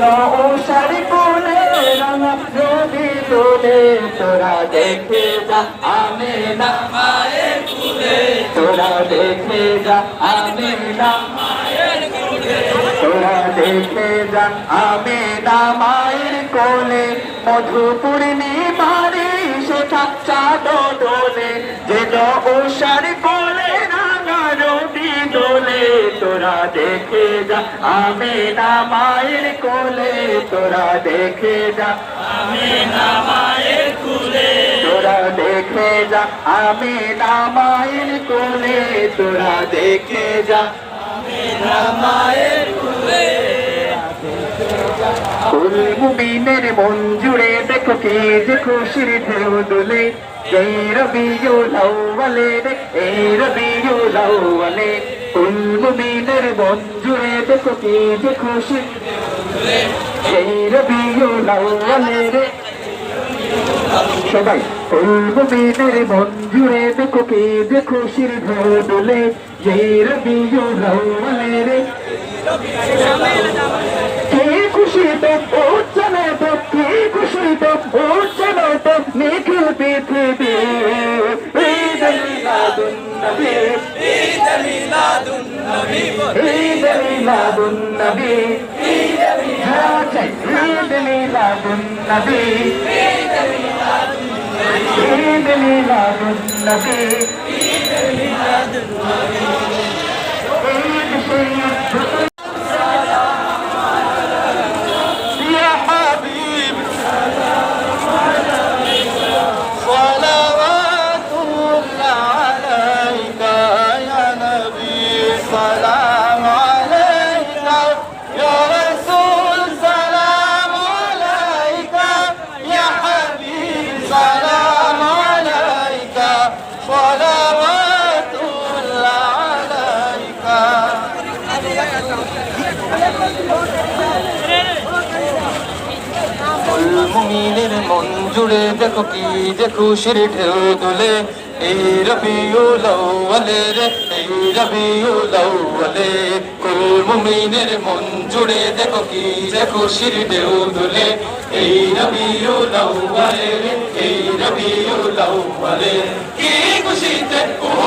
যেন ওষার কোলে রাঙা তোরা দেখে যা, আমি না মায়ের তোরা দেখে আমি না তোরা দেখে আমি না কোলে। মধু পূর্ণিমারে সেটা চাঁদ দোলে যেন কোলে তোরা দেখে যা আমি না মায়ের কোলে তোরা দেখে যা। আমি না মায়ের কোলে। তোরা দেখে যা আমি না মায়ের কোলে তোরা দেখে যা। কুল মুমিনের মন জুড়ে দেখো কে যে খুশির ঢেউ দোলে। এই রবিউল আউয়ালে এই রবিউল আউয়ালে কুল মুমিনের মন জুড়ে দেখো কে যে খুশি এই রবিউল আউয়ালে রে সবাই কুল মন দেখো কে যে খুশির ঢেউ দোলে এই রে কে খুশিতে উচ্চনে তো কে খুশিতে উচ্চনে النبي عيد ميلاد النبي عيد ميلاد النبي عيد ميلاد النبي عيد ميلاد النبي عيد ميلاد النبي মুমিনের মন জুড়ে দেখো কি যে খুশির ঢেউ দুলে এই রবিউল আউয়ালে রে, এই রবিউল আউয়ালে। কুল মুমিনের মন জুড়ে দেখো কি যে খুশির ঢেউ দুলে এই রবিউল আউয়ালে রে, এই রবিউল আউয়ালে। কি খুশিতে উঠছে